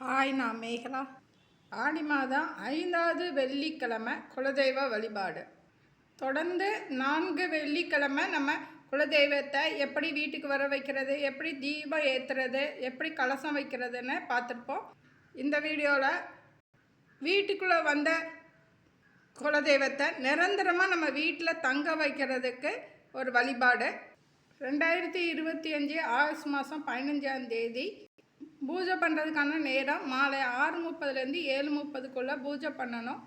Hi நான் மேகலா. ஆடி மாதம் ஐந்தாவது வெள்ளிக்கிழமை குலதெய்வ வழிபாடு. தொடர்ந்து நான்கு வெள்ளிக்கிழமை நம்ம குலதெய்வத்தை எப்படி வீட்டுக்கு வர வைக்கிறது எப்படி தீபம் ஏற்றுறது எப்படி கலசம் வைக்கிறதுன்னு பார்த்துருப்போம். இந்த வீடியோவில் வீட்டுக்குள்ளே வந்த குலதெய்வத்தை நிரந்தரமாக நம்ம வீட்டில் தங்க வைக்கிறதுக்கு ஒரு வழிபாடு. ரெண்டாயிரத்தி இருபத்தி அஞ்சு ஆகஸ்ட் மாதம் பதினஞ்சாம் தேதி பூஜை பண்ணுறதுக்கான நேரம் மாலை ஆறு முப்பதுலேருந்து ஏழு முப்பதுக்குள்ளே பூஜை பண்ணணும்.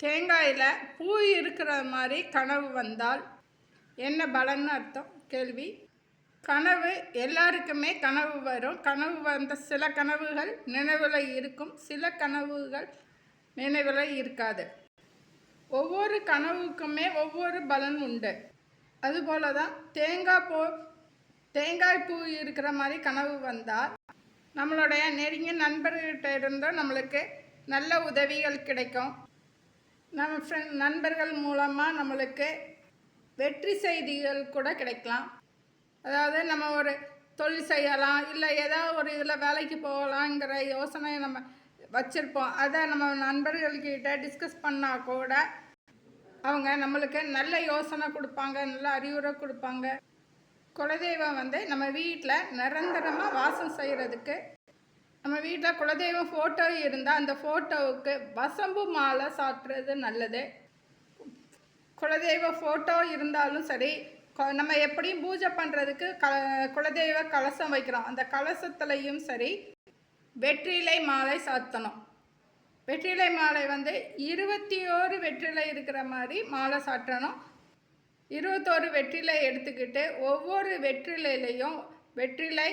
தேங்காயில் பூ இருக்கிற மாதிரி கனவு வந்தால் என்ன பலன்னு அர்த்தம்? கேள்வி. கனவு எல்லாருக்குமே கனவு வரும். கனவு வந்த சில கனவுகள் நினைவில் இருக்கும். சில கனவுகள் நினைவில் இருக்காது. ஒவ்வொரு கனவுக்குமே ஒவ்வொரு பலன் உண்டு. அதுபோல தான் தேங்காய் பூ தேங்காய் பூ இருக்கிற மாதிரி கனவு வந்தால் நம்மளுடைய நெருங்கிய நண்பர்கிட்ட இருந்தும் நம்மளுக்கு நல்ல உதவிகள் கிடைக்கும். நம்ம ஃப்ரெண்ட் நண்பர்கள் மூலமாக நம்மளுக்கு வெற்றி செய்திகள் கூட கிடைக்கலாம். அதாவது நம்ம ஒரு தொழில் செய்யலாம் இல்லை ஏதாவது ஒரு இதில் வேலைக்கு போகலாங்கிற யோசனை நம்ம வச்சுருப்போம். அதை நம்ம நண்பர்கள்கிட்ட டிஸ்கஸ் பண்ணால் கூட அவங்க நம்மளுக்கு நல்ல யோசனை கொடுப்பாங்க நல்ல அறிவுரை கொடுப்பாங்க. குலதெய்வம் வந்து நம்ம வீட்டில் நிரந்தரமாக வாசம் செய்கிறதுக்கு நம்ம வீட்டில் குலதெய்வம் ஃபோட்டோ இருந்தால் அந்த ஃபோட்டோவுக்கு வசம்பு மாலை சாப்பிட்றது நல்லது. குலதெய்வ ஃபோட்டோ இருந்தாலும் சரி நம்ம எப்படியும் பூஜை பண்ணுறதுக்கு க குலதெய்வ கலசம் வைக்கிறோம். அந்த கலசத்துலேயும் சரி வெற்றிலை மாலை சாத்தணும். வெற்றிலை மாலை வந்து இருபத்தி ஓரு வெற்றிலை இருக்கிற மாதிரி மாலை சாட்டணும் இருபத்தோரு வெற்றிலை எடுத்துக்கிட்டு ஒவ்வொரு வெற்றிலையிலையும் வெற்றிலை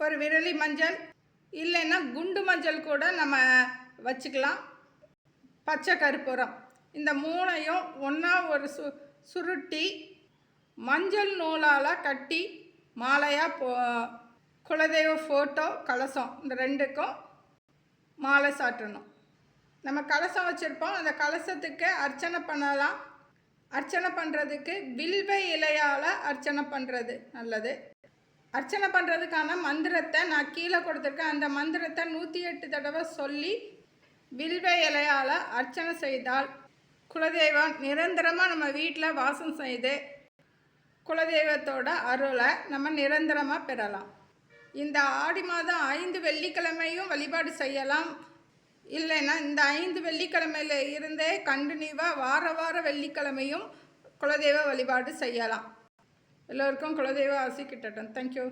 ஒரு விரலி மஞ்சள் இல்லைன்னா குண்டு மஞ்சள் கூட நம்ம வச்சுக்கலாம். பச்சை கருப்புரம். இந்த மூணையும் ஒன்றா ஒரு சு சுருட்டி மஞ்சள் நூலால் கட்டி மாலையாக போ குலதெய்வ ஃபோட்டோ கலசம் இந்த ரெண்டுக்கும் மாலை சாட்டணும் நம்ம கலசம் வச்சுருப்போம். அந்த கலசத்துக்கு அர்ச்சனை பண்ணலாம். அர்ச்சனை பண்ணுறதுக்கு வில்வ இலையால் அர்ச்சனை பண்ணுறது நல்லது. அர்ச்சனை பண்ணுறதுக்கான மந்திரத்தை நான் கீழே கொடுத்துருக்கேன். அந்த மந்திரத்தை நூற்றி எட்டு தடவை சொல்லி வில்வ இலையால் அர்ச்சனை செய்தால் குலதெய்வம் நிரந்தரமாக நம்ம வீட்டில் வாசம் செய்து குலதெய்வத்தோட அருளை நம்ம நிரந்தரமாக பெறலாம். இந்த ஆடி மாதம் ஐந்து வெள்ளிக்கிழமையும் வழிபாடு செய்யலாம். இல்லைன்னா இந்த ஐந்து வெள்ளிக்கிழமையில் இருந்தே கண்டினியூவாக வார வார வெள்ளிக்கிழமையும் குலதெய்வ வழிபாடு செய்யலாம். எல்லோருக்கும் குலதெய்வ ஆசி கிட்டட்டும். தேங்க்யூ